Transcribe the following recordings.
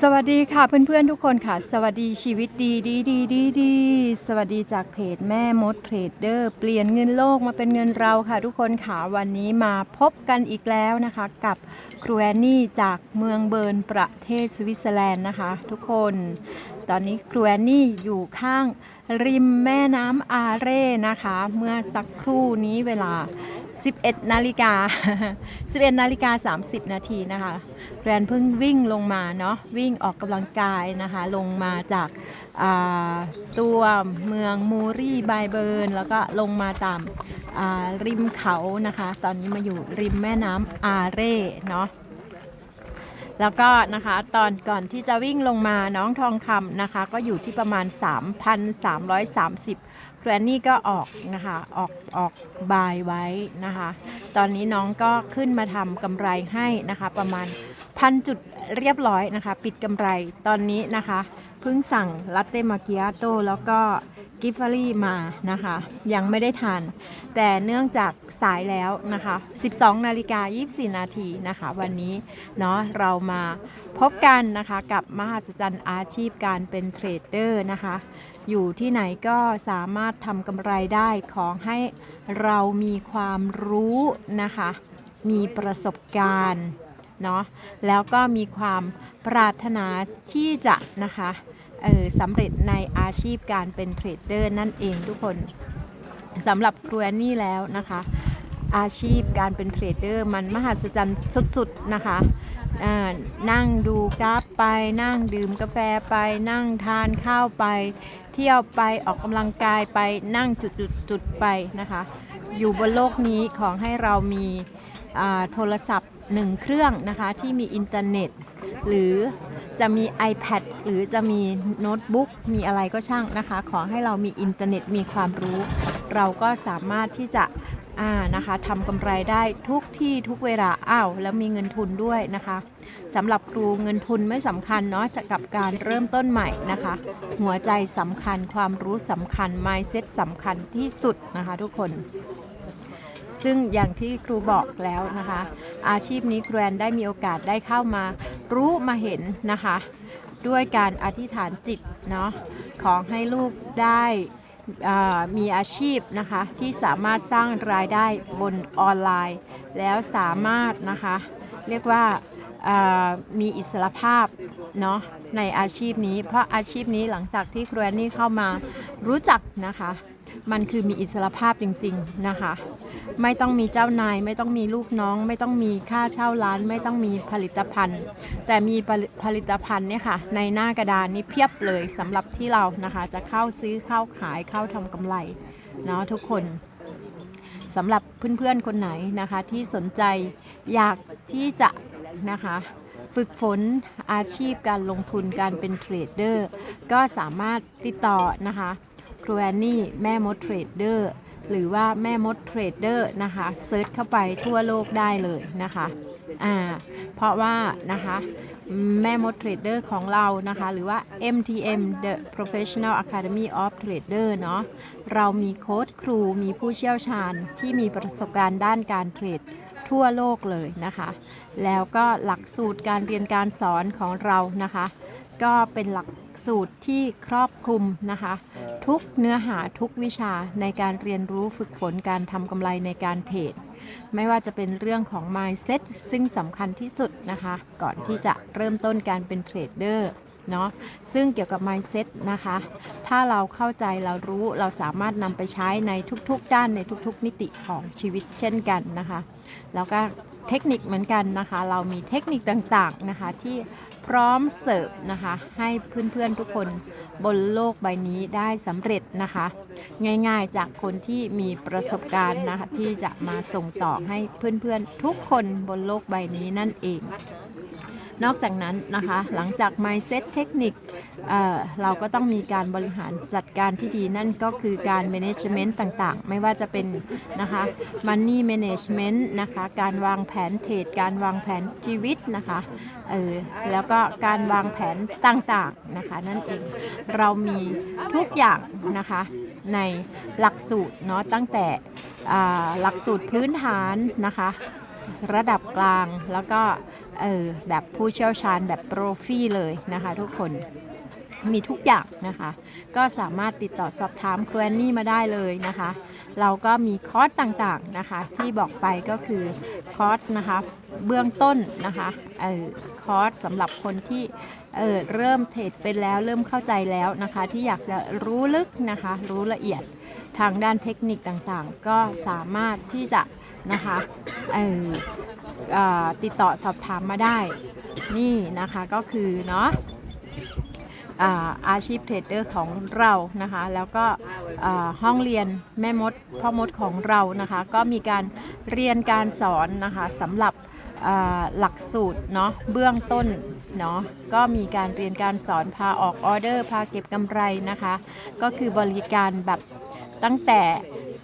สวัสดีค่ะเพื่อนๆทุกคนค่ะ สวัสดีชีวิตดีดีดีดีดีสวัสดีจากเพจแม่มดเทรดเดอร์เปลี่ยนเงินโลกมาเป็นเงินเราค่ะ ทุกคนค่ะวันนี้มาพบกันอีกแล้วนะคะ กับครูแอนนี่จากเมืองเบิร์นประเทศสวิตเซอร์แลนด์นะคะ ทุกคน ตอนนี้ครูแอนนี่อยู่ข้างริมแม่น้ำอาเร่นะคะ เมื่อสักครู่นี้เวลา 11 นาฬิกา 11 นาฬิกา 30 นาทีนะคะแกรนเพิ่งวิ่งลงมาเนาะวิ่งออกกำลังกายนะคะ ลงมาจากาตัวเมืองมูรี่ไบเบิร์น แล้วก็ลงมาตามาริมเขานะคะ ตอนนี้มาอยู่ริมแม่น้ำอาเร่เนาะ แล้วก็นะคะตอนก่อนที่จะวิ่งลงมาน้องทองคำนะคะ ก็อยู่ที่ประมาณ 3,330แกรนนี่ก็ออกนะคะออกออกบายไว้นะคะ ตอนนี้น้องก็ขึ้นมาทำกำไรให้นะคะ ประมาณพันจุดเรียบร้อยนะคะ ปิดกำไรตอนนี้นะคะเพิ่งสั่งลัตเต้มาเกียโตแล้วก็ กิฟฟารี่มานะคะ ยังไม่ได้ทาน แต่เนื่องจากสายแล้วนะคะ 12 นาฬิกา 24 นาทีนะคะ วันนี้เนาะเรามาพบกันนะคะกับมหัศจรรย์อาชีพการเป็นเทรดเดอร์นะคะ อยู่ที่ไหนก็สามารถทำกำไรได้ขอให้เรามีความรู้นะคะ มีประสบการณ์เนาะแล้วก็มีความปรารถนาที่จะนะคะ เออสำเร็จในอาชีพการเป็นเทรดเดอร์นั่นเองทุกคนสำหรับครูแอนนี่แล้วนะคะ อาชีพการเป็นเทรดเดอร์มันมหัศจรรย์สุดๆนะคะนั่งดูกราฟไปนั่งดื่มกาแฟไปนั่งทานข้าวไป เที่ยวไปออกกำลังกายไปนั่งจุดๆๆไปนะคะ อยู่บนโลกนี้ของให้เรามีโทรศัพท์หนึ่งเครื่องนะคะที่มีอินเทอร์เน็ต หรือ จะมี iPad หรือจะมีโน้ตบุ๊กมีอะไรก็ช่างนะคะ ขอให้เรามีอินเทอร์เน็ตมีความรู้ เราก็สามารถที่จะอ่านะคะทำกำไรได้ทุกที่ทุกเวลาอ้าวแล้วมีเงินทุนด้วยนะคะสำหรับครูเงินทุนไม่สำคัญเนาะจะกับการเริ่มต้นใหม่นะคะ หัวใจสำคัญความรู้สำคัญ mindset สำคัญที่สุดนะคะทุกคน ซึ่งอย่างที่ครูบอกแล้วนะคะ อาชีพนี้ครูแอนได้มีโอกาสได้เข้ามารู้มาเห็นนะคะ ด้วยการอธิษฐานจิตเนาะขอให้ลูกได้มีอาชีพนะคะที่สามารถสร้างรายได้บนออนไลน์ แล้วสามารถนะคะเรียกว่าอ่ามีอิสรภาพเนาะในอาชีพนี้ เพราะอาชีพนี้หลังจากที่ครูแอนนี่เข้ามารู้จักนะคะ มันคือมีอิสรภาพจริง ๆ นะคะ ไม่ต้องมีเจ้านาย ไม่ต้องมีลูกน้อง ไม่ต้องมีค่าเช่าร้าน ไม่ต้องมีผลิตภัณฑ์ แต่มีผลิผลิตภัณฑ์เนี่ยค่ะ ในหน้ากระดานนี่เพียบเลยสำหรับที่เรานะคะ จะเข้าซื้อเข้าขายเข้าทำกำไรเนาะทุกคนสำหรับเพื่อนๆคนไหนนะคะ ที่สนใจอยากที่จะนะคะฝึกฝนอาชีพการลงทุนการเป็นเทรดเดอร์ ก็สามารถติดต่อนะคะครูแอนนี่แม่มดเทรดเดอร์ หรือว่าแม่มดเทรดเดอร์นะคะเซิร์ชเข้าไปทั่วโลกได้เลยนะคะอ่าเพราะว่านะคะแม่มดเทรดเดอร์ของเรานะคะ หรือว่า MTM The Professional Academy of Trader เนาะเรามีโค้ชครูมีผู้เชี่ยวชาญที่มีประสบการณ์ด้านการเทรดทั่วโลกเลยนะคะ แล้วก็หลักสูตรการเรียนการสอนของเรานะคะ ก็เป็นหลัก สูตรที่ครอบคลุมนะคะ ทุกเนื้อหาทุกวิชาในการเรียนรู้ฝึกฝนการทำกำไรในการเทรดไม่ว่าจะเป็นเรื่องของ mindset ซึ่งสำคัญที่สุดนะคะ ก่อนที่จะเริ่มต้นการเป็นเทรดเดอร์เนาะซึ่งเกี่ยวกับ mindset นะคะ ถ้าเราเข้าใจเรารู้เราสามารถนำไปใช้ในทุกๆ ด้านในทุกๆ มิติของชีวิตเช่นกันนะคะ แล้วก็ เทคนิคเหมือนกันนะคะ เรามีเทคนิคต่างๆนะคะที่พร้อมเสิร์ฟนะคะ ให้เพื่อนๆทุกคนบนโลกใบนี้ได้สำเร็จนะคะ ง่ายๆจากคนที่มีประสบการณ์นะคะที่จะมาส่งต่อให้เพื่อนๆทุกคนบนโลกใบนี้นั่นเอง นอกจากนั้นนะคะ หลังจาก mindset เทคนิคเเราก็ต้องมีการบริหารจัดการที่ดีนั่นก็คือการ management ต่างๆ ไม่ว่าจะเป็นนะคะ money management นะคะ การวางแผนเทรดการวางแผนชีวิตนะคะเออแล้วก็การวางแผนต่างๆนะคะ นั่นเองเรามีทุกอย่างนะคะในหลักสูตรเนาะตั้งแต่หลักสูตรพื้นฐานนะคะ ระดับกลางแล้วก็ เออแบบผู้เชี่ยวชาญแบบโปรฟี่เลยนะคะทุกคนมีทุกอย่างนะคะ ก็สามารถติดต่อสอบถามครูแอนนี่มาได้เลยนะคะ เราก็มีคอร์สต่างๆนะคะ ที่บอกไปก็คือคอร์สนะคะ เบื้องต้นนะคะเออคอร์สสำหรับคนที่เออเริ่มเทรดเป็นแล้วเริ่มเข้าใจแล้วนะคะ ที่อยากจะรู้ลึกนะคะ รู้ละเอียดทางด้านเทคนิคต่างๆ ก็สามารถที่จะนะคะเออเอ่อติดต่อสอบถามมาได้นี่นะคะก็คือเนาะอาชีพเทรดเดอร์ของเรานะคะ แล้วก็ห้องเรียนแม่มดพ่อมดของเรานะคะ ก็มีการเรียนการสอนนะคะสำหรับหลักสูตรเนาะเบื้องต้นเนาะก็มีการเรียนการสอนพาออกออเดอร์ พาเก็บกำไรนะคะ ก็คือบริการแบบ ตั้งแต่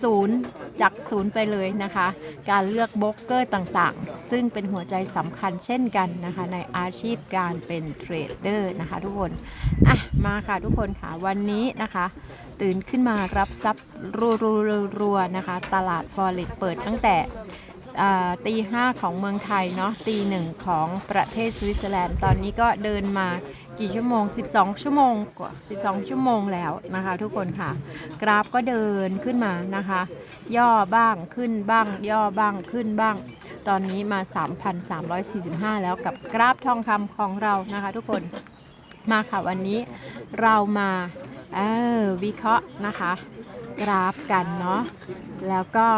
ศูนย์จากศูนย์ไปเลยนะคะ การเลือกโบรกเกอร์ต่างๆ ซึ่งเป็นหัวใจสำคัญเช่นกันนะคะ ในอาชีพการเป็นเทรดเดอร์นะคะทุกคนอะมาค่ะทุกคนค่ะวันนี้นะคะ ตื่นขึ้นมารับทรัพย์รัวๆนะคะ ตลาดฟอเร็กเปิดตั้งแต่ตีห้าของเมืองไทยเนาะตีหนึ่งของประเทศสวิตเซอร์แลนด์ ตอนนี้ก็เดินมา กี่ชั่วโมง 12 ชั่วโมงกว่า 12 ชั่วโมงแล้วนะคะ ทุกคนค่ะ กราฟก็เดินขึ้นมานะคะ ย่อบ้างขึ้นบ้าง ย่อบ้างขึ้นบ้าง ตอนนี้มา 3,345 แล้วกับกราฟทองคำของเรานะคะ ทุกคนมาค่ะวันนี้เรามาเออวิเคราะห์นะคะ กราฟกันเนาะแล้วก็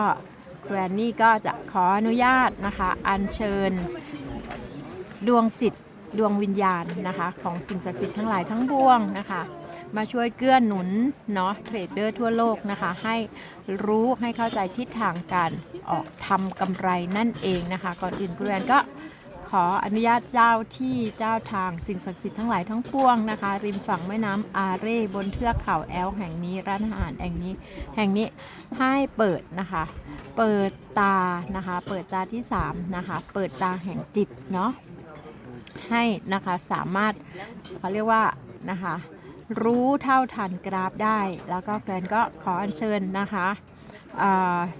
แกรนนี่ก็จะขออนุญาตนะคะ อัญเชิญดวงจิต ดวงวิญญาณนะคะ ของสิ่งศักดิ์สิทธิ์ทั้งหลายทั้งปวงนะคะ มาช่วยเกื้อหนุนเนาะเทรดเดอร์ทั่วโลกนะคะ ให้รู้ให้เข้าใจทิศทางการออกทำกำไรนั่นเองนะคะ ก่อนอื่นคุณแรนก็ขออนุญาตเจ้าที่เจ้าทางสิ่งศักดิ์สิทธิ์ทั้งหลายทั้งปวงนะคะ ริมฝั่งแม่น้ำอาเร่บนเทือกเขาแอลแห่งนี้ร้านอาหารแห่งนี้ แห่งนี้ให้เปิดนะคะ เปิดตานะคะ เปิดตาที่3นะคะ เปิดตาแห่งจิตเนาะ ให้นะคะสามารถเขาเรียกว่านะคะรู้เท่าทันกราฟได้ แล้วก็แฟนก็ขออัญเชิญนะคะ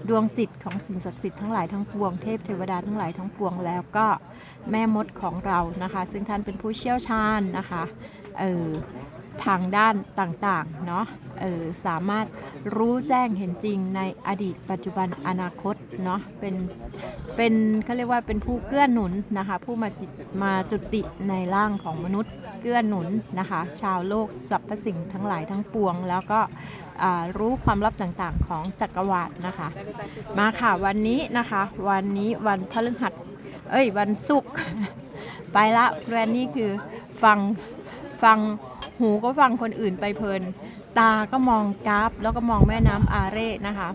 ดวงจิตของสิ่งศักดิ์สิทธิ์ทั้งหลายทั้งปวงเทพเทวดาทั้งหลายทั้งปวงแล้วก็แม่มดของเรานะคะ ซึ่งท่านเป็นผู้เชี่ยวชาญนะคะเออ ทางด้านต่างๆ เนาะเออสามารถรู้แจ้งเห็นจริงในอดีตปัจจุบันอนาคตเนาะเป็นเป็นเขาเรียกว่าเป็นผู้เกื้อหนุนนะคะ ผู้มาจิตมาจุติในร่างของมนุษย์เกื้อหนุนนะคะ ชาวโลกสรรพสิ่งทั้งหลายทั้งปวง แล้วก็รู้ความลับต่างๆของจักรวาลนะคะ มาค่ะวันนี้นะคะ วันนี้วันพฤหัสเอ้ยวันศุกร์ไปละแรนนี่คือฟังฟัง หูก็ฟังคนอื่นไปเพลิน ตาก็มองกราฟแล้วก็มองแม่น้ำอาเร่นะคะ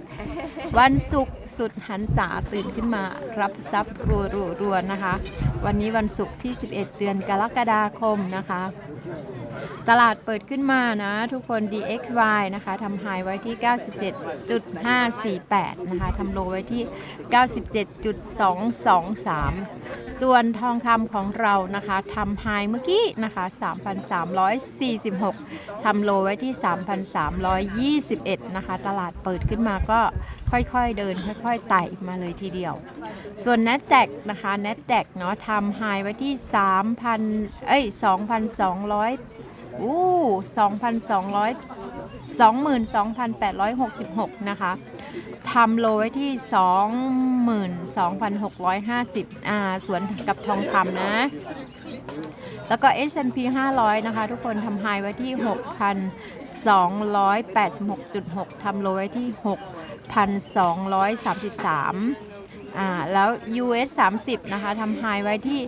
วันศุกร์สุดหันษาตื่นขึ้นมารับทรัพย์รัวรัวรัวนะคะ วันนี้วันศุกร์ที่ 11 เดือนกรกฎาคมนะคะ ตลาดเปิดขึ้นมานะ ทุกคน DXY นะคะทำไฮไว้ที่ 97.548 นะคะทำโลไว้ที่ 97.223 ส่วนทองคำของเรานะคะทำไฮเมื่อกี้นะคะ 3,346ทำโลไว้ที่3,321 นะคะ ตลาดเปิดขึ้นมาก็ค่อยๆเดิน ค่อยๆไต่มาเลยทีเดียว ส่วน NASDAQ นะคะ NASDAQ เนาะทำไฮไว้ที่ 3,000 เอ้ย 2,200 อู้2,200 22,866 นะคะทำโลไว้ที่ 22,650 อ่า สวนกับทองคำนะ แล้วก็ S&P 500 นะคะ ทุกคนทำไฮไว้ที่ 286.6 ทำโลไว้ที่ 6,233อ่าแล้ว US 30 นะคะทำไฮไว้ที่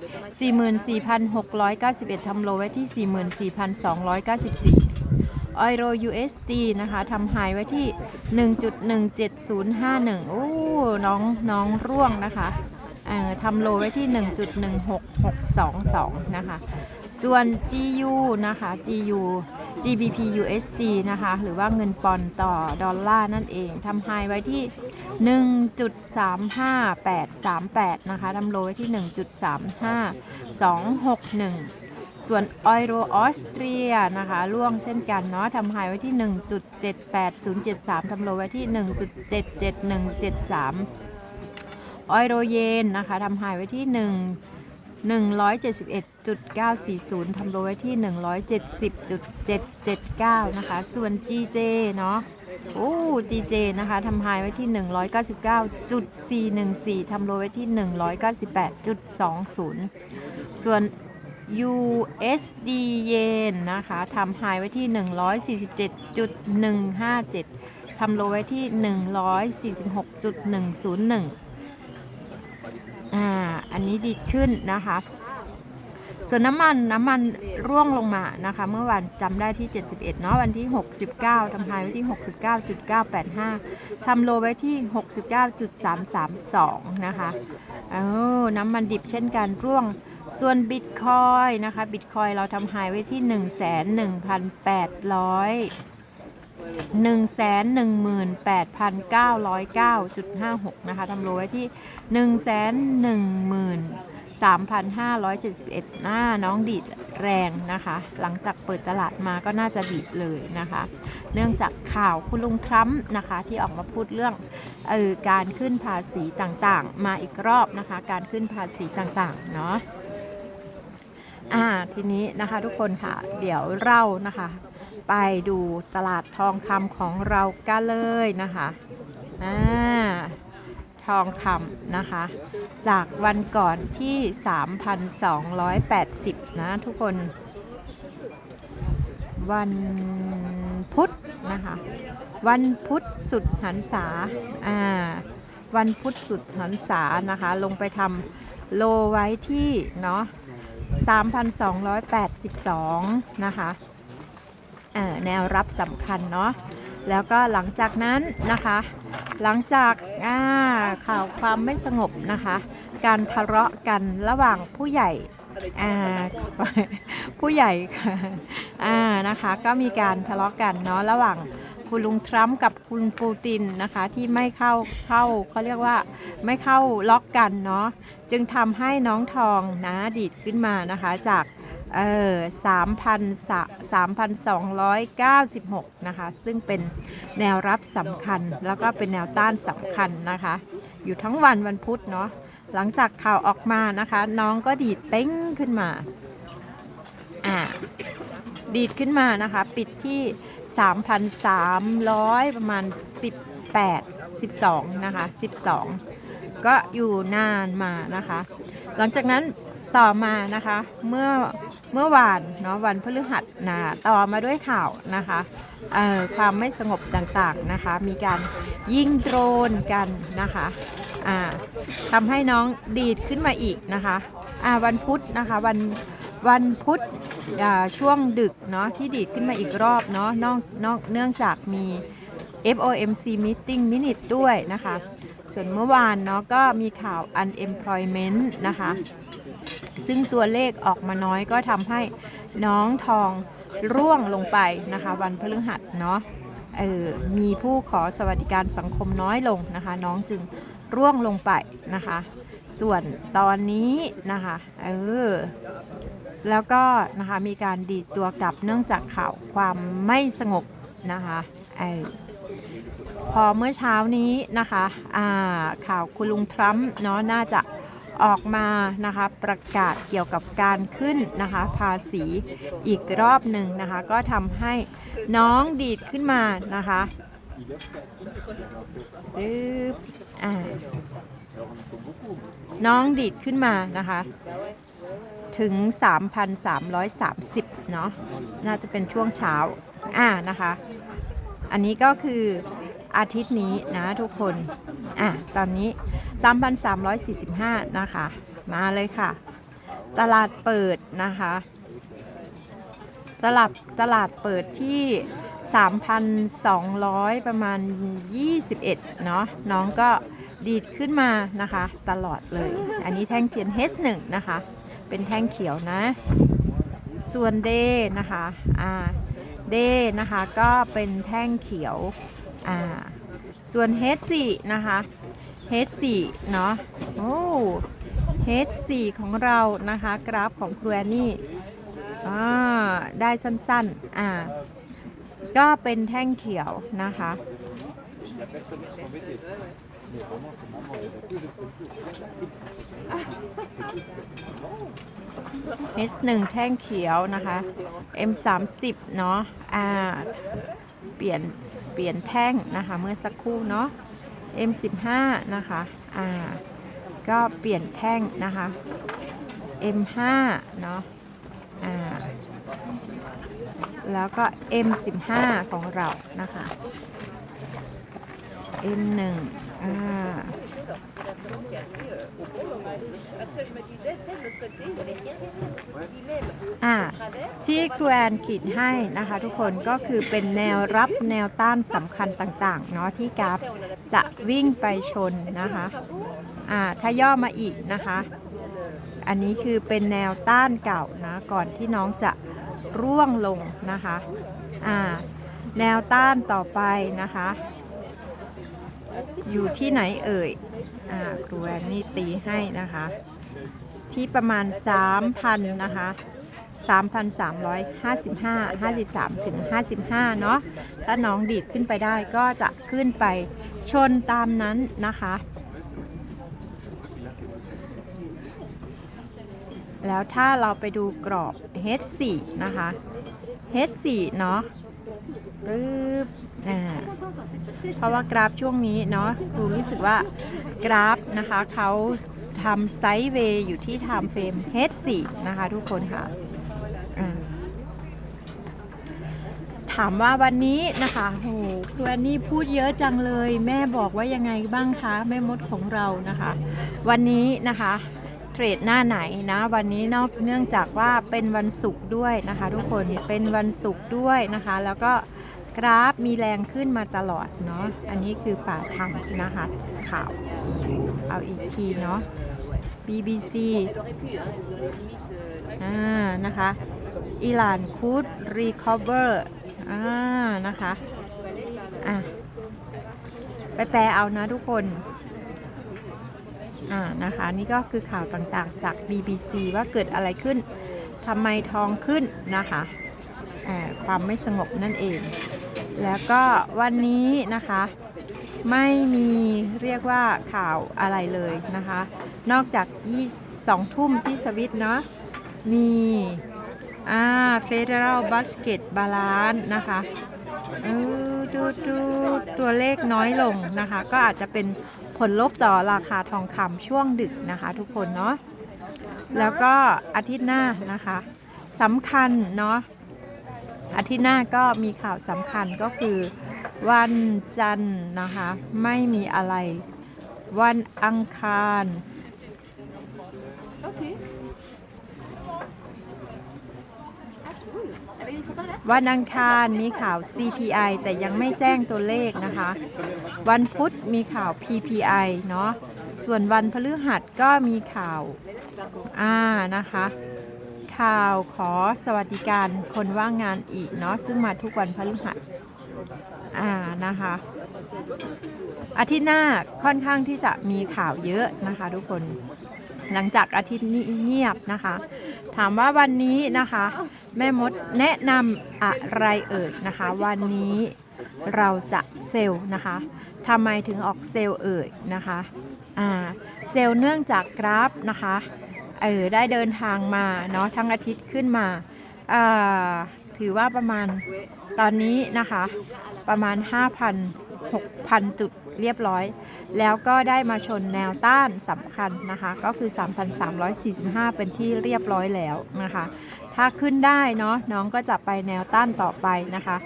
44,691 ทำโลไว้ที่ 44,294ออยโร USD นะคะทำไฮไว้ที่ 1.17051 โอ้น้องน้องร่วงนะคะทำโลไว้ที่ 1.16622 นะคะ ส่วน GU นะคะ GU GBP USD นะคะ หรือว่าเงินปอนด์ต่อดอลลาร์นั่นเองทำไฮไว้ที่ 1.35838 นะคะทำโลไว้ที่ 1.35261ส่วนออยโรออสเตรียนะคะร่วงเช่นกันเนาะทำไฮไว้ที่ 1.78073ทำโลไว้ที่ 1.77173ออยโรเยนนะคะทำไฮไว้ที่ 1 171.940ทำโลไว้ที่ 170.779 นะคะ ส่วน GJ เนาะโอ้ GJ นะคะทำไฮไว้ที่ 199.414ทำโลไว้ที่ 198.20 ส่วน USD เยนนะคะทำไฮไว้ที่ 147.157ทำโลไว้ที่ 146.101 อ่าอันนี้ดีขึ้นนะคะ ส่วนน้ำมันน้ำมันร่วงลงมานะคะ เมื่อวันจำได้ที่ 71เนาะวันที่ 69ทำไฮไว้ที่ 69.985ทำโลไว้ที่ 69.332 นะคะเออน้ำมันดิบเช่นกันร่วงส่วนบิตคอยนะคะบิตคอยเราทำไฮไว้ที่ 111,800 118,909.56 นะคะทำโลไว้ที่113,571หน้าน้องดีดแรงนะคะ หลังจากเปิดตลาดมาก็น่าจะดีดเลยนะคะ เนื่องจากข่าวคุณลุงทรัมป์นะคะ ที่ออกมาพูดเรื่องเออการขึ้นภาษีต่างๆ มาอีกรอบนะคะ การขึ้นภาษีต่างๆ เนาะอ่าทีนี้นะคะทุกคนค่ะ เดี๋ยวเรานะคะ ไปดูตลาดทองคำของเรากันเลยนะคะอ่าทองคำนะคะ จากวันก่อนที่ 3,280 นะทุกคน วันพุธนะคะ วันพุธสุดหันษาอ่าวันพุธสุดหันษานะคะ ลงไปทำโลไว้ที่เนาะ3,282 นะคะเอ่อ แนวรับสำคัญเนาะแล้วก็หลังจากนั้นนะคะ หลังจากาข่าวความไม่สงบนะคะ การทะเลาะกันระหว่างผู้ใหญ่ผู้ใหญ่ค่ะนะคะก็มีการทะเลาะกันเนาะระหว่างคุณลุงทรัมป์กับคุณปูตินนะคะที่ไม่เข้าเข้าเขาเรียกว่าไม่เข้าล็อกกันเนาะจึงทำให้น้องทองนะดีดขึ้นมานะคะจาก เออ3,296นะคะ ซึ่งเป็นแนวรับสำคัญแล้วก็เป็นแนวต้านสำคัญนะคะ อยู่ทั้งวันวันพุธเนาะ หลังจากข่าวออกมานะคะ น้องก็ดีดเป้งขึ้นมา อ่า ดีดขึ้นมานะคะ ปิดที่ 3,300 ประมาณ 18 12 นะคะ 12 ก็อยู่นานมานะคะ หลังจากนั้น ต่อมานะคะเมื่อเมื่อวานเนาะวันพฤหัสนะต่อมาด้วยข่าวนะคะความไม่สงบต่างๆนะคะ มีการยิงโดรนกันนะคะอ่าทำให้น้องดีดขึ้นมาอีกนะคะวันพุธนะคะวันวันพุธช่วงดึกเนาะที่ดีดขึ้นมาอีกรอบเนาะนอกนอกเนื่องจากมี FOMC Meeting Minute ด้วยนะคะ ส่วนเมื่อวานเนาะก็มีข่าว unemployment นะคะ ซึ่งตัวเลขออกมาน้อยก็ทำให้น้องทองร่วงลงไปนะคะ วันพฤหัสเนาะเออมีผู้ขอสวัสดิการสังคมน้อยลงนะคะ น้องจึงร่วงลงไปนะคะ ส่วนตอนนี้นะคะเออแล้วก็นะคะมีการดีตัวกลับเนื่องจากข่าวความไม่สงบนะคะเออพอเมื่อเช้านี้นะคะข่าวคุณลุงทรัมป์เนาะน่าจะ ออกมานะคะ ประกาศเกี่ยวกับการขึ้นนะคะ ภาษีอีกรอบหนึ่งนะคะ ก็ทำให้น้องดีดขึ้นมานะคะปึ๊บอ่าน้องดีดขึ้นมานะคะ ถึง 3,330 เนาะน่าจะเป็นช่วงเช้า อ่านะคะ อันนี้ก็คือ อาทิตย์นี้นะทุกคน อะ ตอนนี้ 3,345 นะคะ มาเลยค่ะ ตลาดเปิดนะคะ ตลาดตลาดเปิดที่ 3,200 ประมาณ 21 เนาะน้องก็ดีดขึ้นมานะคะ ตลอดเลย อันนี้แท่งเทียน H1 นะคะ เป็นแท่งเขียวนะ ส่วนเดนะคะ อ่าเดนะคะ ก็เป็นแท่งเขียว อ่าส่วน H4 นะคะ H4 เนาะโอ้ H4 ของเรานะคะกราฟของครูแอนนี่อ่าได้สั้นๆอ่าก็เป็นแท่งเขียวนะคะ S1 แท่งเขียวนะคะ M30 เนาะอ่า เปลี่ยนเปลี่ยนแท่งนะคะเมื่อสักครู่เนาะ M15 นะคะอ่าก็เปลี่ยนแท่งนะคะ M5 เนาะอ่าแล้วก็ M15 ของเรานะคะ M1 อ่า Parce que je me disais, tu sais, de l'autre côté, il n'y avait rien. Lui-même, อ่า travers, ที่ครูแอนขีดให้นะคะ ทุกคนก็คือเป็นแนวรับแนวต้านสำคัญต่างๆเนาะที่กราฟจะวิ่งไปชนนะคะอ่าถ้าย่อมาอีกนะคะ อันนี้คือเป็นแนวต้านเก่านะก่อนที่น้องจะร่วงลงนะคะอ่าแนวต้านต่อไปนะคะ อยู่ที่ไหนเอ่ย อ่าครูแอนนี่ตีให้นะคะ ที่ประมาณ 3,000 นะคะ 3,355 53 ถึง 55 เนาะ ถ้าน้องดีดขึ้นไปได้ก็จะขึ้นไปชนตามนั้นนะคะ แล้วถ้าเราไปดูกรอบ H4 นะคะ H4 เนาะปึ๊บ เพราะว่ากราฟช่วงนี้เนาะครูรู้สึกว่ากราฟนะคะเขาทำไซด์เวย์อยู่ที่ไทม์เฟรม H4 นะคะทุกคนค่ะถามว่าวันนี้นะคะโหครูแอนนี่พูดเยอะจังเลย แม่บอกว่ายังไงบ้างคะแม่มดของเรานะคะ วันนี้นะคะเทรดหน้าไหนนะวันนี้นอกเนื่องจากว่าเป็นวันศุกร์ด้วยนะคะ ทุกคนเป็นวันศุกร์ด้วยนะคะ แล้วก็ กราฟมีแรงขึ้นมาตลอดเนาะ อันนี้คือป่าทำนะคะข่าว เอาอีกทีเนาะ BBC อ่านะคะอิหร่านคูดรีคอเวอร์อ่านะคะอะไปแปลเอานะทุกคนอ่านะคะ นี่ก็คือข่าวต่างๆจาก BBC ว่าเกิดอะไรขึ้นทำไมทองขึ้นนะคะความไม่สงบนั่นเอง แล้วก็วันนี้นะคะ ไม่มีเรียกว่าข่าวอะไรเลยนะคะ นอกจากยี่สองทุ่มที่สวิตเนาะมีอ่า Federal Budget Balance นะคะเออดูดูตัวเลขน้อยลงนะคะ ก็อาจจะเป็นผลลบต่อราคาทองคำช่วงดึกนะคะทุกคนเนาะแล้วก็อาทิตย์หน้านะคะสำคัญเนาะ อาทิตย์หน้าก็มีข่าวสำคัญก็คือ วันจันทร์นะคะ ไม่มีอะไร วันอังคาร Ok. Ah, cool. Avec une photo là วันอังคารมีข่าว CPI แต่ยังไม่แจ้งตัวเลขนะคะ วันพุธมีข่าว PPI เนาะ ส่วนวันพฤหัสก็มีข่าว อ่า นะคะ ข่าวขอสวัสดิการคนว่างงานอีกเนาะซึ่งมาทุกวันพฤหัสอ่านะคะอาทิตย์หน้าค่อนข้างที่จะมีข่าวเยอะนะคะทุกคนหลังจากอาทิตย์นี้เงียบนะคะ ถามว่าวันนี้นะคะ แม่มดแนะนำอะไรเอ่ยนะคะ วันนี้เราจะเซลล์นะคะทำไมถึงออกเซลล์เอ่ยนะคะอ่าเซลล์เนื่องจากกราฟนะคะ เออได้เดินทางมาเนาะทั้งอาทิตย์ขึ้นมาถือว่าประมาณตอนนี้นะคะ ประมาณ 5,000 6,000 จุดเรียบร้อย แล้วก็ได้มาชนแนวต้านสำคัญนะคะ ก็คือ 3,345 เป็นที่เรียบร้อยแล้วนะคะ ถ้าขึ้นได้เนาะน้องก็จะไปแนวต้านต่อไปนะคะ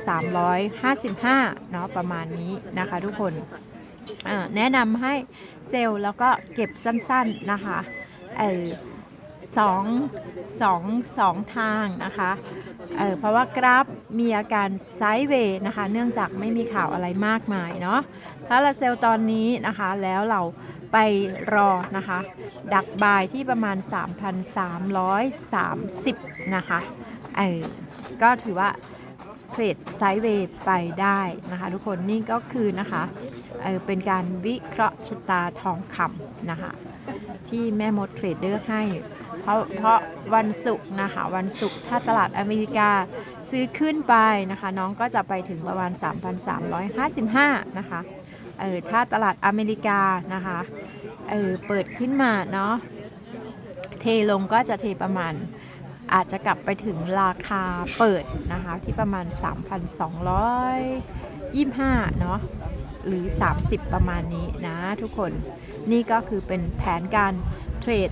3,355 เนาะประมาณนี้นะคะทุกคนแนะนำให้เซลล์แล้วก็เก็บสั้นๆนะคะ เออสองสองสองทางนะคะเออเพราะว่ากราฟมีอาการไซด์เวย์นะคะ เนื่องจากไม่มีข่าวอะไรมากมายเนาะถ้าเราเซลล์ตอนนี้นะคะแล้วเราไปรอนะคะ ดักบายที่ประมาณ 3,330 นะคะเออก็ถือว่าเทรดไซด์เวย์ไปได้นะคะ ทุกคนนี่ก็คือนะคะเออเป็นการวิเคราะห์ชะตาทองคำนะคะ ที่แม่มดเทรดเดอร์ให้ เพราะเพราะวันศุกร์นะคะวันศุกร์ถ้าตลาดอเมริกาซื้อขึ้นไปนะคะ น้องก็จะไปถึงประมาณ 3,355 นะคะเออถ้าตลาดอเมริกานะคะเออเปิดขึ้นมาเนาะเทลงก็จะเทประมาณอาจจะกลับไปถึงราคาเปิดนะคะที่ประมาณ 3,225 เนาะ หรือ 30 ประมาณนี้นะทุกคนนี่ก็คือเป็นแผนการเทรด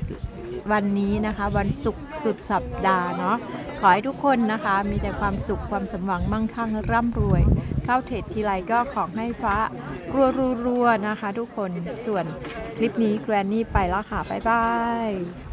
วันนี้นะคะ วันศุกร์สุดสัปดาห์เนาะขอให้ทุกคนนะคะ มีแต่ความสุขความสมหวังมั่งคั่งร่ำรวย เข้าเทรดทีไรก็ขอให้ฟ้ารัวๆๆนะคะ ทุกคนส่วนคลิปนี้แกรนนี่ไปแล้วค่ะ บ๊ายบาย